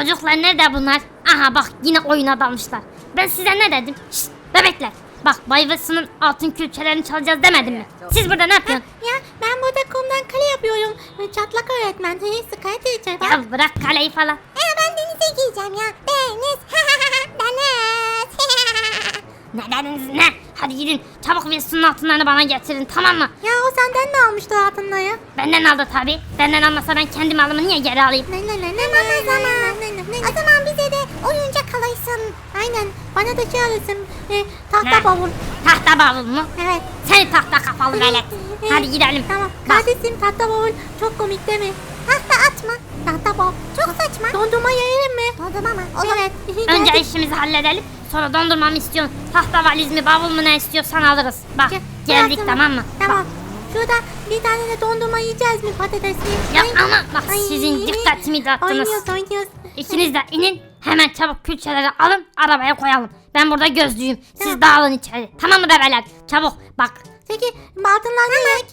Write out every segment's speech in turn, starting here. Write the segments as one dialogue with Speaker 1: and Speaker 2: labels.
Speaker 1: Çocuklar nerede bunlar? Aha bak yine oyuna dalmışlar. Ben size ne dedim? Şşt bebekler. Bak Bayvası'nın altın külçelerini çalacağız demedim mi? Siz burada ne yapıyorsun?
Speaker 2: Ya ben burada kumdan kale yapıyorum. Çatlak öğretmen. Sıkıntı teacher. bak.
Speaker 1: Ya bırak kaleyi falan.
Speaker 2: Ya ben denize gireceğim ya. Deniz. Deniz.
Speaker 1: Ne dediniz ne? Hadi gidin çabuk Wilson'un altınlarını bana getirin tamam mı?
Speaker 2: ya o senden mi almıştı altınları?
Speaker 1: Benden aldı tabi. Benden almasa ben kendi malımı niye geri alayım?
Speaker 2: Ne ne ne ne ne o zaman. O zaman bize de oyuncak alırsın. Aynen. Bana da şey alırsın. E, tahta
Speaker 1: Ne?
Speaker 2: bavul.
Speaker 1: Tahta bavul mu?
Speaker 2: Evet.
Speaker 1: Seni tahta kafalı velet. Hadi gidelim.
Speaker 2: Tamam.
Speaker 1: Bak,
Speaker 2: Kardeşim tahta bavul çok komik değil mi? Tahta atma. Tahta bavul. Çok saçma. Dondurma yiyelim mi? Dondurma mı? Evet.
Speaker 1: önce işimizi halledelim. Sonra dondurma mı istiyorsun? Tahta valiz mi bavul mu ne istiyorsan alırız. Bak
Speaker 2: Gel-
Speaker 1: geldik
Speaker 2: gel
Speaker 1: tamam mı?
Speaker 2: Tamam. Şurada bir tane de dondurma yiyeceğiz mi patatesli?
Speaker 1: Ya
Speaker 2: Ay.
Speaker 1: ama bak
Speaker 2: Ay.
Speaker 1: sizin dikkatimi dağıttınız.
Speaker 2: Oynuyoruz oynuyoruz.
Speaker 1: İkiniz de inin. Hemen çabuk külçeleri alın arabaya koyalım. Ben burada gözlüyüm. Siz
Speaker 2: Tamam.
Speaker 1: dağılın içeri. Tamam mı bebeler? Çabuk bak.
Speaker 2: Peki altınlar ne renk?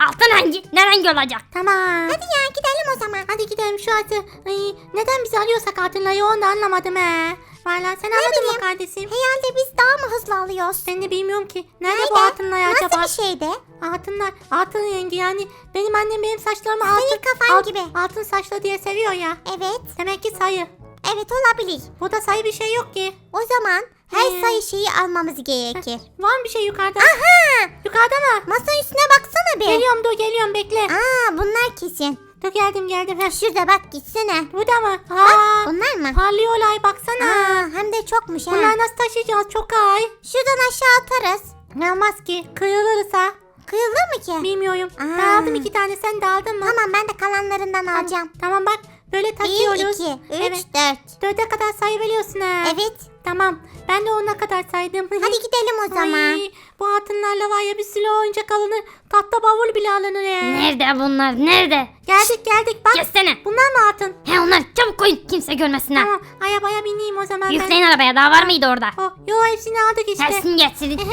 Speaker 1: Altın hangi? Ne renk olacak?
Speaker 2: Tamam. Hadi ya gidelim o zaman. Hadi gidelim şu atı. Ay, neden biz alıyorsak altınları onu da anlamadım he. Valla sen anladın mı kardeşim? Herhalde biz daha mı hızlı alıyoruz? Ben de bilmiyorum ki. Nerede, bu altınlar acaba?
Speaker 3: Nasıl bir şeydi?
Speaker 2: Altınlar, altın rengi yani. Benim annem benim saçlarımı altın,
Speaker 3: kafan
Speaker 2: alt-
Speaker 3: gibi.
Speaker 2: altın saçlı diye seviyor ya.
Speaker 3: Evet.
Speaker 2: Demek ki sayı.
Speaker 3: Evet olabilir.
Speaker 2: Burada sayı bir şey yok ki.
Speaker 3: O zaman her sayı şeyi almamız gerekir.
Speaker 2: Var mı bir şey yukarıda?
Speaker 3: Aha!
Speaker 2: Yukarıda mı?
Speaker 3: Masanın üstüne baksana bir.
Speaker 2: Geliyorum dur geliyorum bekle.
Speaker 3: Aa bunlar kesin.
Speaker 2: Dur geldim geldim. Heh.
Speaker 3: Şurada bak gitsene.
Speaker 2: Burada mı?
Speaker 3: Bak
Speaker 2: Aa,
Speaker 3: bunlar mı?
Speaker 2: parlıyorlar baksana.
Speaker 3: Aa hem de çokmuş ha.
Speaker 2: Bunları nasıl taşıyacağız? Çok ay.
Speaker 3: Şuradan aşağı atarız.
Speaker 2: Ne olmaz ki? Kırılırsa.
Speaker 3: Kıyılır mı ki?
Speaker 2: Bilmiyorum.
Speaker 3: Aa.
Speaker 2: Ben aldım iki tane sen de aldın mı?
Speaker 3: Tamam ben de kalanlarından alacağım.
Speaker 2: Tamam bak böyle
Speaker 3: 1,
Speaker 2: taşıyoruz.
Speaker 3: 2, 3,
Speaker 2: Evet.
Speaker 3: 4.
Speaker 2: Dörde kadar sayı biliyorsun ha.
Speaker 3: Evet.
Speaker 2: Tamam. Ben de ona kadar saydım.
Speaker 3: Hadi gidelim o zaman.
Speaker 2: Ay, bu altınlarla var ya bir sürü oyuncak alınır. Tahta bavul bile alınır ya.
Speaker 1: Nerede bunlar? Nerede?
Speaker 2: Geldik geldik bak.
Speaker 1: Geçsene.
Speaker 2: Bunlar mı altın?
Speaker 1: He onlar çabuk koyun kimse görmesin ha.
Speaker 2: Tamam. Arabaya bineyim o zaman
Speaker 1: Yükleyin arabaya daha var mıydı orada?
Speaker 2: ben. Oh, yo hepsini aldık işte.
Speaker 1: Hepsini getirin.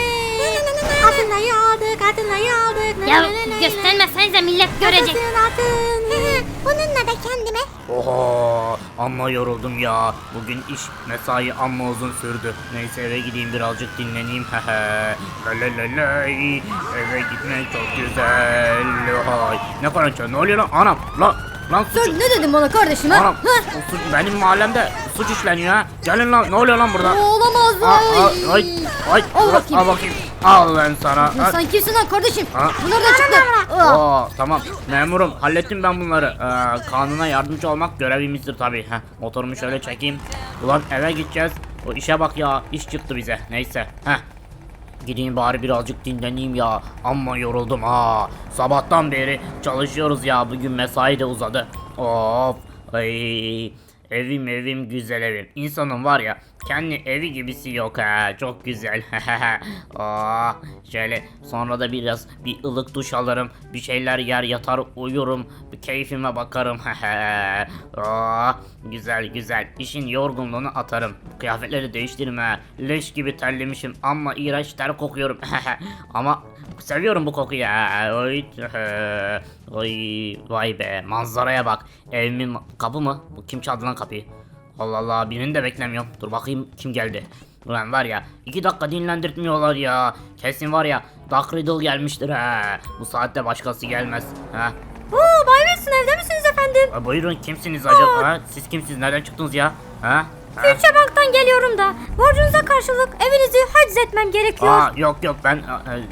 Speaker 2: Altınları aldık, altınları aldık.
Speaker 1: Ya göstermesenize millet görecek.
Speaker 2: Altın, altın.
Speaker 3: Bununla da kendime
Speaker 4: Oho amma yoruldum ya. Bugün iş mesai amma uzun sürdü. Neyse eve gideyim birazcık dinleneyim. Hehe. Lalalala. Eve gitmek çok güzel. Hay. Ne kadar çok ne oluyor lan? Anam lan. Lan suç.
Speaker 1: ne dedin bana kardeşim
Speaker 4: Anam. o suç, benim mahallemde suç işleniyor ha. Gelin lan ne oluyor lan burada?
Speaker 1: Olamaz
Speaker 4: Aa, aa, ay, ay,
Speaker 1: Al
Speaker 4: al
Speaker 1: bakayım.
Speaker 4: bakayım. Al ben sana. Ha.
Speaker 1: Sen kimsin lan kardeşim?
Speaker 4: Ha.
Speaker 1: Bunlar da çıktı.
Speaker 4: Oo, tamam memurum hallettim ben bunları. Ee, kanuna yardımcı olmak görevimizdir tabii. Heh, motorumu şöyle çekeyim. Ulan eve gideceğiz. O işe bak ya iş çıktı bize. Neyse. Heh. Gideyim bari birazcık dinleneyim ya. Amma yoruldum ha. Sabahtan beri çalışıyoruz ya. Bugün mesai de uzadı. Of. Ay. Evim evim güzel evim. İnsanın var ya kendi evi gibisi yok ha. Çok güzel. Aa, şöyle sonra da biraz bir ılık duş alırım. Bir şeyler yer yatar uyurum. Bir keyfime bakarım. Aa, güzel güzel. İşin yorgunluğunu atarım. Kıyafetleri değiştirme. Leş gibi terlemişim ama iğrenç ter kokuyorum. ama seviyorum bu kokuyu. ha. Oy. Oy vay be manzaraya bak. Evimin kapı mı? Bu kim çaldı lan kapıyı? Allah Allah birini de beklemiyorum. Dur bakayım kim geldi. Ulan var ya iki dakika dinlendirtmiyorlar ya. Kesin var ya Duck Riddle gelmiştir ha. Bu saatte başkası gelmez. Ha.
Speaker 1: Oo Bay Wilson evde misiniz efendim?
Speaker 4: Ha, buyurun kimsiniz acaba? Ha? Siz kimsiniz? Nereden çıktınız ya? Ha?
Speaker 1: Külçe Bank'tan geliyorum da borcunuza karşılık evinizi haciz etmem gerekiyor.
Speaker 4: Aa, yok yok ben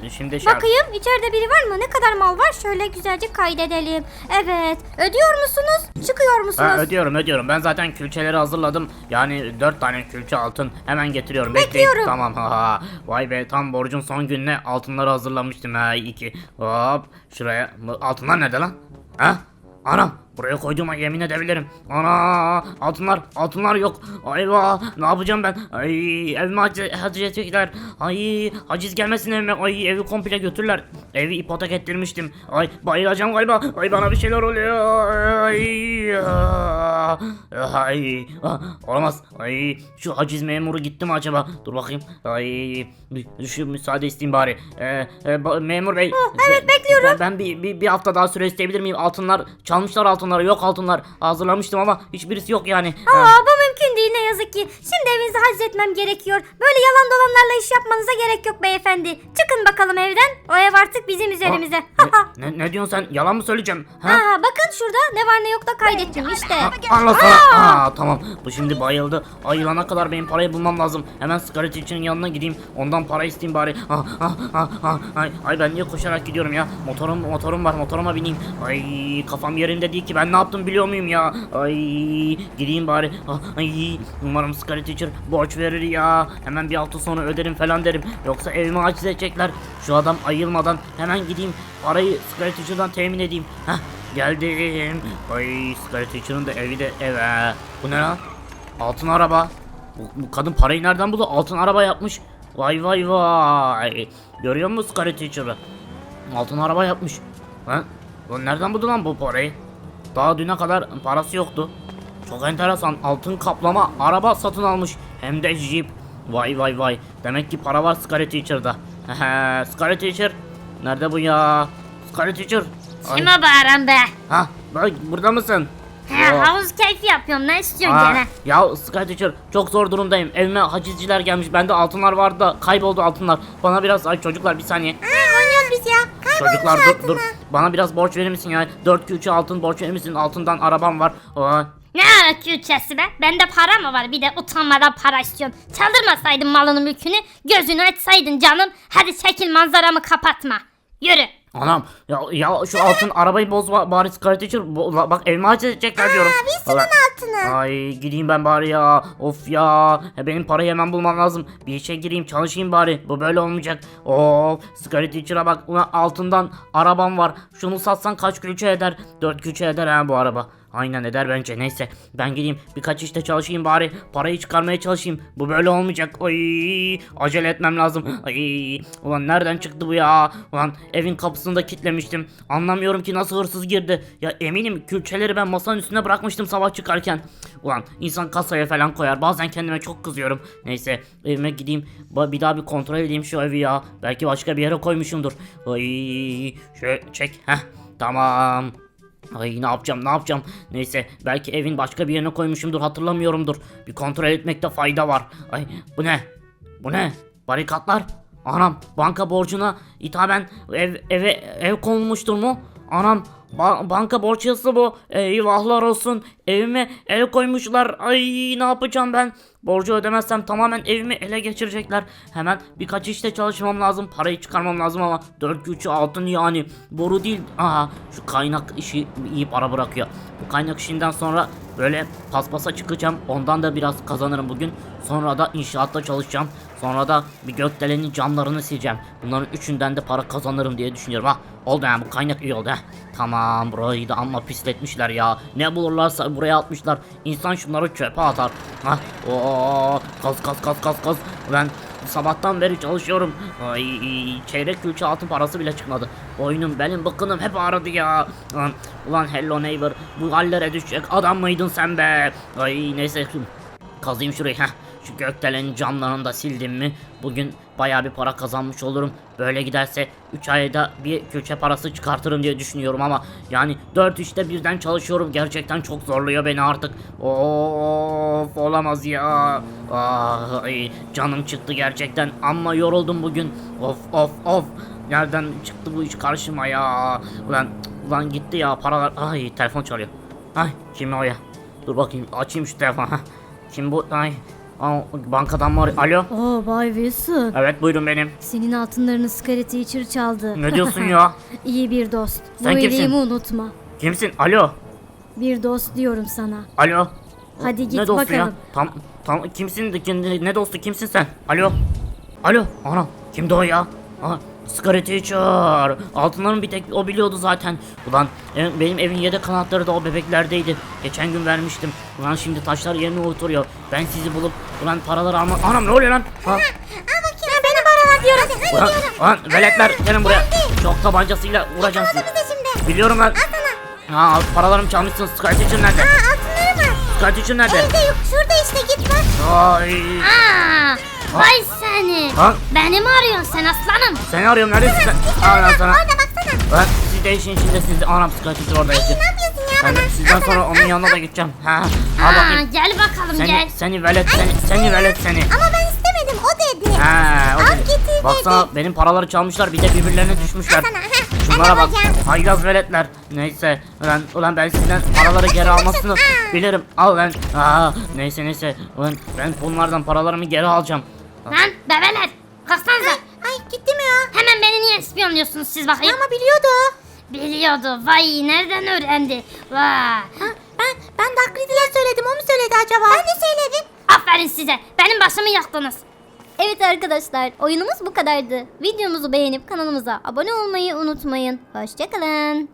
Speaker 4: e, şimdi şey...
Speaker 1: Bakayım içeride biri var mı? Ne kadar mal var? Şöyle güzelce kaydedelim. Evet. Ödüyor musunuz? Çıkıyor musunuz?
Speaker 4: Ha, ödüyorum ödüyorum. Ben zaten külçeleri hazırladım. Yani dört tane külçe altın hemen getiriyorum. Bekleyin.
Speaker 1: Bekliyorum.
Speaker 4: Tamam. Ha. Vay be tam borcun son gününe altınları hazırlamıştım ha. iyi ki. Hop şuraya. Altınlar nerede lan? Ha? Anam buraya koyduğuma yemin edebilirim. Ana altınlar altınlar yok. Ayva ne yapacağım ben? Ay evime haciz, haciz edecekler. Ay haciz gelmesin evime. Ay evi komple götürürler. Evi ipotek ettirmiştim. Ay bayılacağım galiba. Ay bana bir şeyler oluyor. Ay, ah, ay, ah, olamaz. Ay şu haciz memuru gitti mi acaba? Dur bakayım. Ay şu müsaade isteyeyim bari. Ee, e, memur bey.
Speaker 1: evet, bekliyorum.
Speaker 4: Ben, ben bir, bir, bir hafta daha süre isteyebilir miyim? Altınlar çalmışlar altınlar. Altınları yok altınlar. Hazırlamıştım ama hiçbirisi yok yani.
Speaker 2: Aa değil ne yazık ki. Şimdi evinizi haczetmem gerekiyor. Böyle yalan dolanlarla iş yapmanıza gerek yok beyefendi. Çıkın bakalım evden. O ev artık bizim üzerimize.
Speaker 4: Ha, ne, ne, ne diyorsun sen? Yalan mı söyleyeceğim? Ha?
Speaker 2: Aa, bakın şurada ne var ne yok da kaydettim işte.
Speaker 4: Allah sana. Aa, tamam. Bu şimdi bayıldı. Ayılana kadar benim parayı bulmam lazım. Hemen Scarlet için yanına gideyim. Ondan para isteyeyim bari. Ah, ah, ah, ah. Ay, ay ben niye koşarak gidiyorum ya? Motorum motorum var. Motoruma bineyim. Ay kafam yerinde değil ki. Ben ne yaptım biliyor muyum ya? Ay gideyim bari. Ah, ay umarım Scarlet Teacher borç verir ya. Hemen bir hafta sonra öderim falan derim. Yoksa evimi aciz edecekler. Şu adam ayılmadan hemen gideyim. Parayı Scarlet Teacher'dan temin edeyim. Heh geldim. Ay Scarlet Teacher'ın da evi de eve. Bu ne lan? Altın araba. Bu, bu kadın parayı nereden buldu? Altın araba yapmış. Vay vay vay. Görüyor musun Scarlet Teacher'ı? Altın araba yapmış. Ha? Lan nereden buldu lan bu parayı? Daha düne kadar parası yoktu. Çok enteresan. Altın kaplama araba satın almış. Hem de Jeep. Vay vay vay. Demek ki para var Scarlet Teacher'da. Scarlet Teacher. Nerede bu ya? Scarlet Teacher. Ay.
Speaker 1: Kime bağıran be?
Speaker 4: Ha, bak burada mısın?
Speaker 1: He, havuz keyfi yapıyorum ne istiyorsun
Speaker 4: Aa,
Speaker 1: gene?
Speaker 4: Ya Sky Teacher çok zor durumdayım. Evime hacizciler gelmiş. Bende altınlar vardı da kayboldu altınlar. Bana biraz ay çocuklar bir saniye.
Speaker 3: Aa, oynuyoruz biz ya. Kaybolmuş
Speaker 4: Çocuklar dur
Speaker 3: altına.
Speaker 4: dur. Bana biraz borç verir misin ya? 4 külçe altın borç verir misin? Altından arabam var. Aa,
Speaker 1: Ne ara külçesi be? Bende para mı var bir de utanmadan para istiyorsun. Çaldırmasaydın malını mülkünü gözünü açsaydın canım. Hadi çekil manzaramı kapatma. Yürü.
Speaker 4: Anam ya ya şu altın arabayı boz ba- bari Sky Teacher. Bo- bak haciz edecekler diyorum.
Speaker 3: bilsin
Speaker 4: Vallahi-
Speaker 3: altını.
Speaker 4: Ay gideyim ben bari ya. Of ya. Benim parayı hemen bulmam lazım. Bir işe gireyim çalışayım bari. Bu böyle olmayacak. Of. Sky Teacher'a bak. Ulan altından arabam var. Şunu satsan kaç külçe eder? 4 külçe eder ha bu araba. Aynen eder bence. Neyse ben gideyim birkaç işte çalışayım bari. Parayı çıkarmaya çalışayım. Bu böyle olmayacak. Ay acele etmem lazım. Ay ulan nereden çıktı bu ya? Ulan evin kapısını da kilitlemiştim. Anlamıyorum ki nasıl hırsız girdi. Ya eminim külçeleri ben masanın üstüne bırakmıştım sabah çıkarken. Ulan insan kasaya falan koyar. Bazen kendime çok kızıyorum. Neyse evime gideyim. Bir daha bir kontrol edeyim şu evi ya. Belki başka bir yere koymuşumdur. Ay şöyle çek. Heh tamam. Ay ne yapacağım ne yapacağım. Neyse belki evin başka bir yerine koymuşumdur hatırlamıyorumdur. Bir kontrol etmekte fayda var. Ay bu ne? Bu ne? Barikatlar? Anam banka borcuna ithaben ev, eve ev konulmuştur mu? Anam ba- banka borç yazısı bu. Eyvahlar olsun. Evime el koymuşlar. Ay ne yapacağım ben? Borcu ödemezsem tamamen evimi ele geçirecekler. Hemen birkaç işte çalışmam lazım. Parayı çıkarmam lazım ama 4 güçü altın yani. Boru değil. Aa şu kaynak işi iyi para bırakıyor. Bu kaynak işinden sonra böyle paspasa çıkacağım. Ondan da biraz kazanırım bugün. Sonra da inşaatta çalışacağım. Sonra da bir gökdelenin camlarını sileceğim. Bunların üçünden de para kazanırım diye düşünüyorum. Ha oldu yani bu kaynak iyi oldu. ha. Tamam burayı da amma pisletmişler ya. Ne bulurlarsa buraya atmışlar. İnsan şunları çöpe atar. Ha o kaz kaz kaz kaz kaz. Ben sabahtan beri çalışıyorum. Ay çeyrek külçe altın parası bile çıkmadı. Boynum belim bıkkınım hep ağrıdı ya. Ulan hello neighbor bu hallere düşecek adam mıydın sen be? Ay neyse Kazayım şurayı. Heh. Şu gökdelenin camlarını da sildim mi bugün baya bir para kazanmış olurum. Böyle giderse 3 ayda bir külçe parası çıkartırım diye düşünüyorum ama yani 4 işte birden çalışıyorum. Gerçekten çok zorluyor beni artık. Of olamaz ya. Ah, ay, canım çıktı gerçekten ama yoruldum bugün. Of of of. Nereden çıktı bu iş karşıma ya? Ulan ulan gitti ya paralar. Ay telefon çalıyor. Ay kim o ya? Dur bakayım açayım şu telefonu. Kim bu? Ay. Aa, bankadan mı arıyor? Alo?
Speaker 2: Oo Bay Wilson.
Speaker 4: Evet buyurun benim.
Speaker 2: Senin altınlarını Scarlet Teacher çaldı.
Speaker 4: Ne diyorsun ya?
Speaker 2: İyi bir dost. Bu
Speaker 4: Sen kimsin?
Speaker 2: iyiliğimi unutma.
Speaker 4: Kimsin? Alo?
Speaker 2: Bir dost diyorum sana.
Speaker 4: Alo?
Speaker 2: Hadi git
Speaker 4: ne dostu ya?
Speaker 2: bakalım.
Speaker 4: Tam, tam kimsin? Kim- Ne dostu kimsin sen? Alo? Alo? Anam kimdi o ya? Aa, Teacher. Altınların bir tek o biliyordu zaten. Ulan e, benim evin yedek kanatları da o bebeklerdeydi. Geçen gün vermiştim. Ulan şimdi taşlar yerine oturuyor. Ben sizi bulup ulan paraları alma... Anam ne oluyor lan? Ha?
Speaker 3: Diyorum. Hadi, hadi
Speaker 4: Ulan,
Speaker 3: diyorum.
Speaker 4: ulan veletler gelin buraya. Çok tabancasıyla vuracağım sizi. Biliyorum lan.
Speaker 3: Al sana.
Speaker 4: Ha paralarımı çalmışsın. Scarlet Teacher nerede?
Speaker 3: Aa altınları var.
Speaker 4: Scarlet Teacher nerede?
Speaker 3: Evde yok. Şurada işte git bak.
Speaker 4: Ay.
Speaker 1: Aa, vay seni.
Speaker 4: Ha?
Speaker 1: Beni mi arıyorsun sen aslanım?
Speaker 4: Seni arıyorum neredesin sen? Al lan sana.
Speaker 3: Orada baksana.
Speaker 4: Ben siz değişin içinde siz. Anam Scarlet Teacher orada yaşıyor.
Speaker 3: Ne yapıyorsun ya?
Speaker 4: Ben de sizden sonra onun yanına da gideceğim. Ha, al
Speaker 1: Aa,
Speaker 4: bakayım.
Speaker 1: gel bakalım
Speaker 4: Seni,
Speaker 1: gel.
Speaker 4: seni velet seni, seni velet seni.
Speaker 3: Ama ben istemedim o dedi.
Speaker 4: Ha, o
Speaker 3: Al
Speaker 4: dedi.
Speaker 3: getir
Speaker 4: Baksana benim paraları çalmışlar bir de birbirlerine düşmüşler.
Speaker 3: Sana, ha, ben
Speaker 4: Şunlara
Speaker 3: de
Speaker 4: bak. Haylaz veletler. Neyse. Ulan, ulan ben sizden paraları geri almasını bilirim. Al lan. Aa, neyse neyse. Ulan ben bunlardan paralarımı geri alacağım.
Speaker 1: Lan bebeler. Kalksanıza.
Speaker 2: Ay gitti mi ya?
Speaker 1: Hemen beni niye ispiyonluyorsunuz siz bakayım?
Speaker 2: Ama biliyordu.
Speaker 1: Biliyordu. Vay nereden öğrendi? Vay.
Speaker 2: Ha, ben ben taklidiler söyledim. O mu söyledi acaba? Ben de söyledim.
Speaker 1: Aferin size. Benim başımı yaktınız.
Speaker 3: Evet arkadaşlar oyunumuz bu kadardı. Videomuzu beğenip kanalımıza abone olmayı unutmayın. Hoşçakalın.